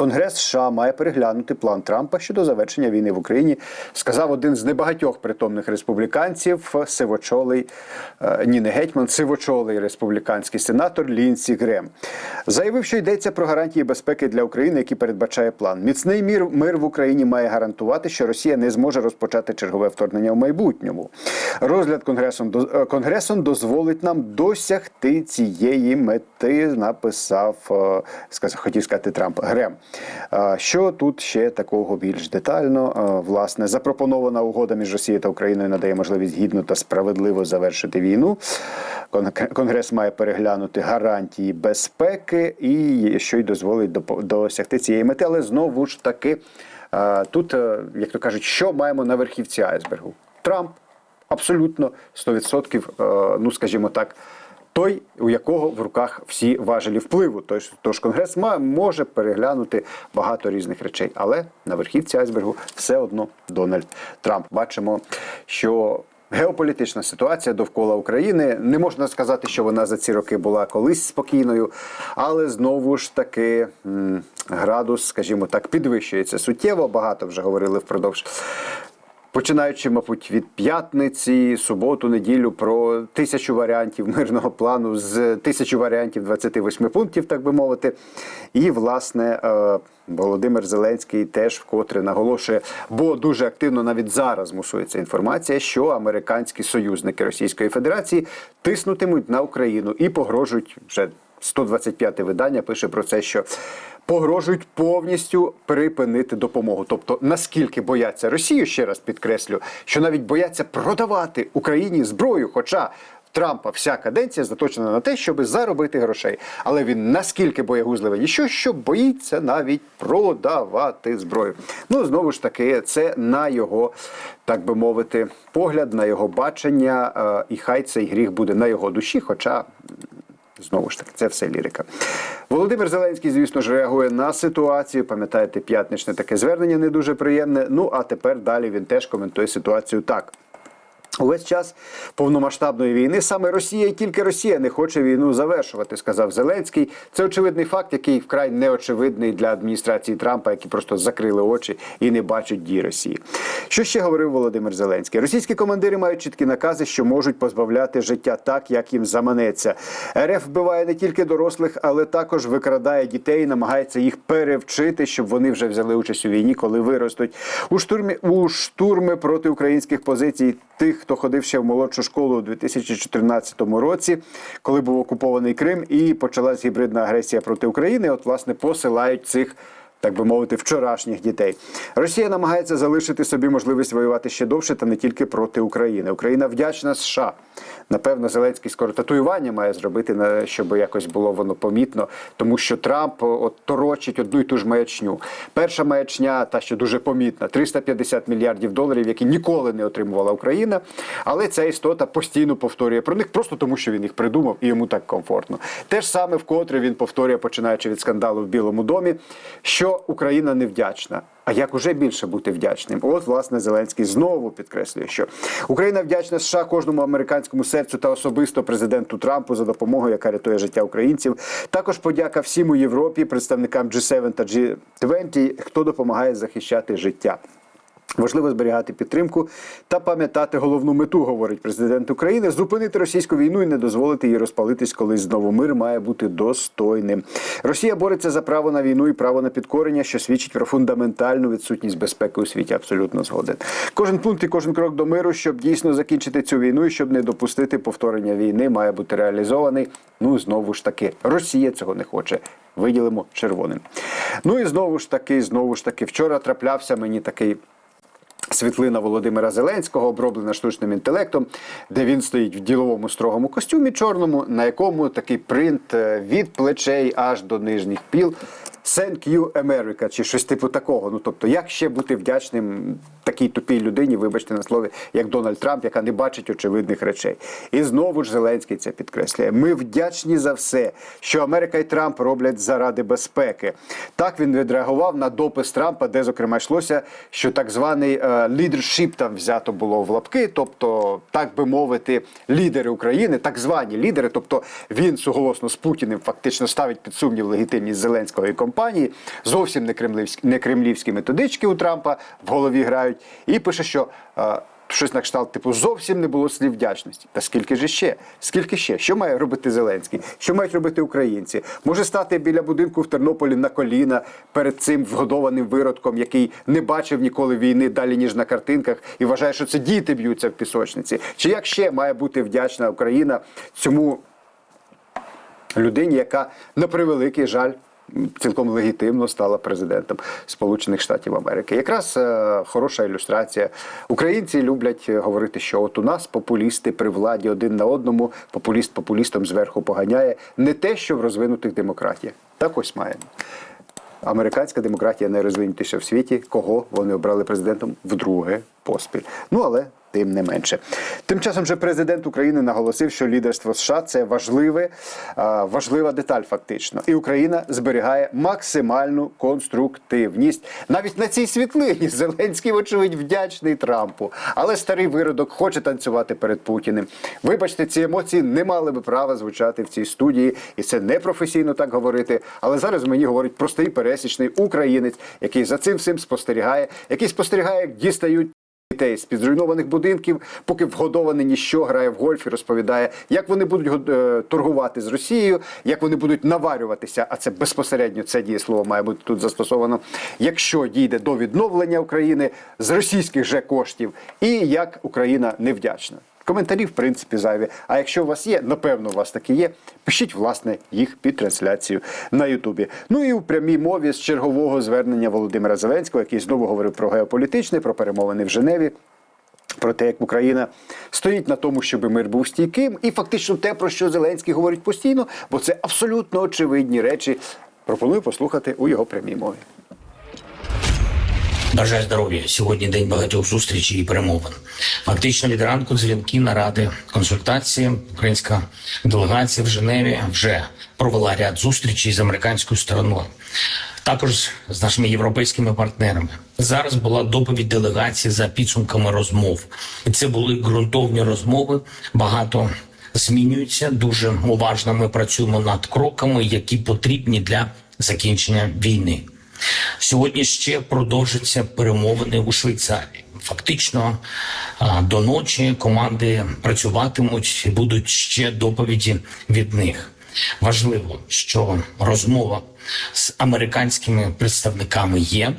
Конгрес США має переглянути план Трампа щодо завершення війни в Україні, сказав один з небагатьох притомних республіканців, сивочолий е, ні, не гетьман, сивочолий республіканський сенатор Лінсі Грем. Заявив, що йдеться про гарантії безпеки для України, які передбачає план. Міцний мір мир в Україні має гарантувати, що Росія не зможе розпочати чергове вторгнення в майбутньому. Розгляд конгресом е, конгресом дозволить нам досягти цієї мети. Написав е, сказав, хотів сказати Трамп Грем. Що тут ще такого більш детально? Власне, запропонована угода між Росією та Україною надає можливість гідно та справедливо завершити війну. Кон- Конгрес має переглянути гарантії безпеки і що й дозволить досягти цієї мети. Але знову ж таки, тут, е, як то кажуть, що маємо на верхівці айсбергу? Трамп абсолютно 100%, е, ну скажімо так. Той, у якого в руках всі важелі впливу, тож, тож конгрес може переглянути багато різних речей, але на верхівці айсбергу все одно Дональд Трамп. Бачимо, що геополітична ситуація довкола України не можна сказати, що вона за ці роки була колись спокійною, але знову ж таки градус, скажімо так, підвищується суттєво. Багато вже говорили впродовж Починаючи, мабуть, від п'ятниці, суботу, неділю про тисячу варіантів мирного плану з тисячу варіантів 28 пунктів, так би мовити. І, власне, е, Володимир Зеленський теж вкотре наголошує, бо дуже активно навіть зараз мусується інформація, що американські союзники Російської Федерації тиснутимуть на Україну і погрожують вже 125 видання пише про це, що погрожують повністю припинити допомогу. Тобто, наскільки бояться Росію, ще раз підкреслю, що навіть бояться продавати Україні зброю, хоча. Трампа вся каденція заточена на те, щоб заробити грошей. Але він наскільки боягузливий, ніщо, що боїться навіть продавати зброю. Ну знову ж таки, це на його, так би мовити, погляд, на його бачення, е, і хай цей гріх буде на його душі, хоча Знову ж таки, це все лірика. Володимир Зеленський, звісно ж, реагує на ситуацію. Пам'ятаєте, п'ятничне таке звернення не дуже приємне. Ну а тепер далі він теж коментує ситуацію так. Увесь час повномасштабної війни саме Росія і тільки Росія не хоче війну завершувати, сказав Зеленський. Це очевидний факт, який вкрай неочевидний для адміністрації Трампа, які просто закрили очі і не бачать дій Росії. Що ще говорив Володимир Зеленський? Російські командири мають чіткі накази, що можуть позбавляти життя так, як їм заманеться. РФ вбиває не тільки дорослих, але також викрадає дітей, і намагається їх перевчити, щоб вони вже взяли участь у війні, коли виростуть. У штурмі у штурми проти українських позицій тих, хто ходив ще в молодшу школу у 2014 році, коли був окупований Крим, і почалась гібридна агресія проти України. От, власне, посилають цих. Так би мовити, вчорашніх дітей Росія намагається залишити собі можливість воювати ще довше, та не тільки проти України. Україна вдячна США. Напевно, Зеленський скоро татуювання має зробити, щоб якось було воно помітно, тому що Трамп от торочить одну й ту ж маячню. Перша маячня, та що дуже помітна, 350 мільярдів доларів, які ніколи не отримувала Україна. Але ця істота постійно повторює про них, просто тому, що він їх придумав і йому так комфортно. Те ж саме вкотре він повторює, починаючи від скандалу в Білому домі, що Україна невдячна. А як уже більше бути вдячним? От, власне, Зеленський знову підкреслює, що Україна вдячна США кожному американському серцю та особисто президенту Трампу за допомогу, яка рятує життя українців. Також подяка всім у Європі, представникам G7 та G20, хто допомагає захищати життя. Важливо зберігати підтримку та пам'ятати головну мету, говорить президент України: зупинити російську війну і не дозволити їй розпалитись, коли знову мир має бути достойним. Росія бореться за право на війну і право на підкорення, що свідчить про фундаментальну відсутність безпеки у світі. Абсолютно згоден. Кожен пункт і кожен крок до миру, щоб дійсно закінчити цю війну і щоб не допустити повторення війни, має бути реалізований. Ну знову ж таки, Росія цього не хоче. Виділимо червоним. Ну і знову ж таки, знову ж таки, вчора траплявся мені такий. Світлина Володимира Зеленського оброблена штучним інтелектом, де він стоїть в діловому строгому костюмі чорному, на якому такий принт е, від плечей аж до нижніх піл. Thank you, America, чи щось типу такого. Ну тобто, як ще бути вдячним такій тупій людині, вибачте на слові, як Дональд Трамп, яка не бачить очевидних речей. І знову ж Зеленський це підкреслює. Ми вдячні за все, що Америка і Трамп роблять заради безпеки. Так він відреагував на допис Трампа, де зокрема йшлося, що так званий лідершіп там взято було в лапки, тобто, так би мовити, лідери України, так звані лідери, тобто він суголосно з Путіним фактично ставить під сумнів легітимність Зеленського і команди. Компанії. Зовсім не кремлівські, не кремлівські методички у Трампа в голові грають. І пише, що. е, Щось на кшталт, типу, зовсім не було слів вдячності. Та скільки ж ще? Скільки ще? Що має робити Зеленський? Що мають робити українці? Може стати біля будинку в Тернополі на коліна перед цим вгодованим виродком, який не бачив ніколи війни далі, ніж на картинках, і вважає, що це діти б'ються в пісочниці. Чи як ще має бути вдячна Україна цьому людині, яка на превеликий жаль. Цілком легітимно стала президентом Сполучених Штатів Америки. Якраз е, хороша ілюстрація. Українці люблять говорити, що от у нас популісти при владі один на одному, популіст популістом зверху поганяє не те, що в розвинутих демократіях. Так ось маємо. Американська демократія найрозвинутіша в світі. Кого вони обрали президентом вдруге поспіль. Ну але тим не менше. Тим часом же президент України наголосив, що лідерство США це важливе, важлива деталь, фактично, і Україна зберігає максимальну конструктивність. Навіть на цій світлині Зеленський, вочевидь, вдячний Трампу, але старий виродок хоче танцювати перед Путіним. Вибачте, ці емоції не мали би права звучати в цій студії, і це не професійно так говорити. Але зараз мені говорить простий пересічний українець, який за цим всім спостерігає, який спостерігає, як дістають. Дітей з під зруйнованих будинків, поки вгодоване ніщо грає в гольф і розповідає, як вони будуть е, торгувати з Росією, як вони будуть наварюватися. А це безпосередньо це дієслово має бути тут застосовано. Якщо дійде до відновлення України з російських же коштів, і як Україна невдячна. Коментарі, в принципі, зайві. А якщо у вас є, напевно, у вас такі є, пишіть, власне, їх під трансляцію на Ютубі. Ну і у прямій мові з чергового звернення Володимира Зеленського, який знову говорив про геополітичне, про перемовини в Женеві. Про те, як Україна стоїть на тому, щоб мир був стійким, і фактично те, про що Зеленський говорить постійно, бо це абсолютно очевидні речі. Пропоную послухати у його прямій мові. Бажаю здоров'я. Сьогодні день багатьох зустрічей і перемовин. Фактично від ранку дзвінки, наради, консультації. Українська делегація в Женеві вже провела ряд зустрічей з американською стороною. Також з нашими європейськими партнерами зараз була доповідь делегації за підсумками розмов. І це були ґрунтовні розмови. Багато змінюється. Дуже уважно ми працюємо над кроками, які потрібні для закінчення війни. Сьогодні ще продовжаться перемовини у Швейцарії. Фактично до ночі команди працюватимуть і будуть ще доповіді від них. Важливо, що розмова з американськими представниками є,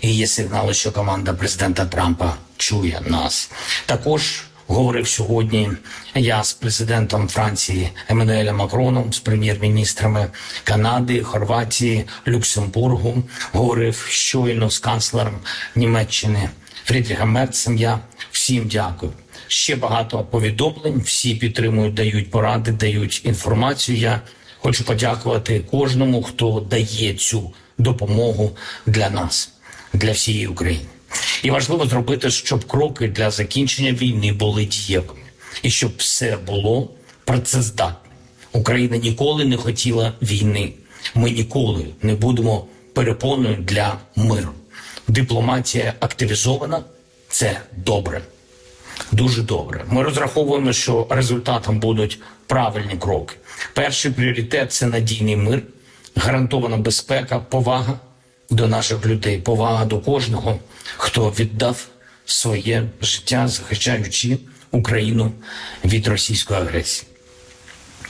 і є сигнали, що команда президента Трампа чує нас. Також говорив сьогодні я з президентом Франції Еммануелем Макроном, з прем'єр-міністрами Канади, Хорватії, Люксембургу. Говорив щойно з канцлером Німеччини Фрідріхом Мерцем. Я всім дякую. Ще багато повідомлень. Всі підтримують, дають поради, дають інформацію. Я хочу подякувати кожному, хто дає цю допомогу для нас, для всієї України. І важливо зробити, щоб кроки для закінчення війни були дієвими, і щоб все було працездатним. Україна ніколи не хотіла війни. Ми ніколи не будемо перепоною для миру. Дипломатія активізована це добре. Дуже добре. Ми розраховуємо, що результатом будуть правильні кроки. Перший пріоритет це надійний мир, гарантована безпека, повага до наших людей, повага до кожного, хто віддав своє життя, захищаючи Україну від російської агресії.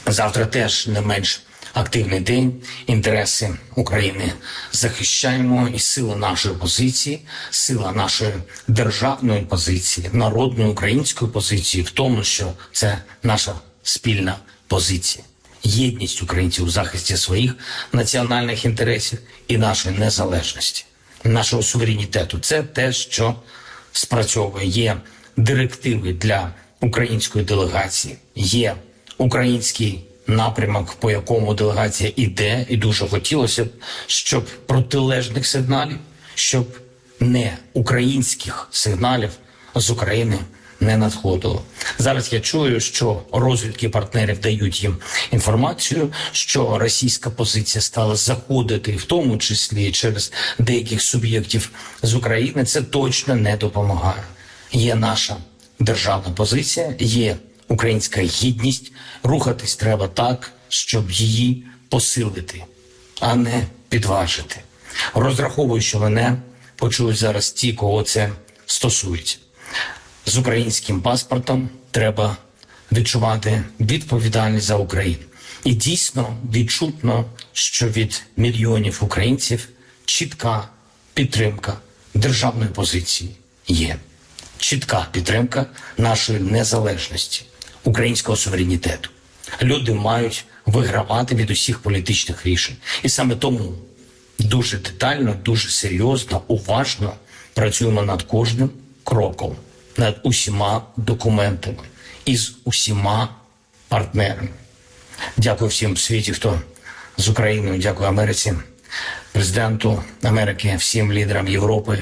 Завтра теж не менш активний день. Інтереси України захищаємо і сила нашої позиції, сила нашої державної позиції, народної української позиції в тому, що це наша спільна позиція. Єдність українців у захисті своїх національних інтересів і нашої незалежності, нашого суверенітету це те, що спрацьовує. Є директиви для української делегації, є український напрямок, по якому делегація іде, і дуже хотілося б, щоб протилежних сигналів, щоб не українських сигналів з України не надходило. Зараз я чую, що розвідки партнерів дають їм інформацію, що російська позиція стала заходити, в тому числі через деяких суб'єктів з України. Це точно не допомагає. Є наша державна позиція, є українська гідність. Рухатись треба так, щоб її посилити. а не підважити. Розраховую, що мене почують зараз ті, кого це стосується. З українським паспортом треба відчувати відповідальність за Україну. І дійсно відчутно, що від мільйонів українців чітка підтримка державної позиції є. Чітка підтримка нашої незалежності, українського суверенітету. Люди мають вигравати від усіх політичних рішень. І саме тому дуже детально, дуже серйозно, уважно працюємо над кожним кроком, над усіма документами і з усіма партнерами. Дякую всім в світі, хто з Україною, дякую Америці, президенту Америки, всім лідерам Європи,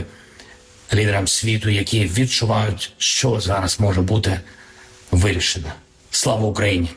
лідерам світу, які відчувають, що зараз може бути вирішено. Слава Україні!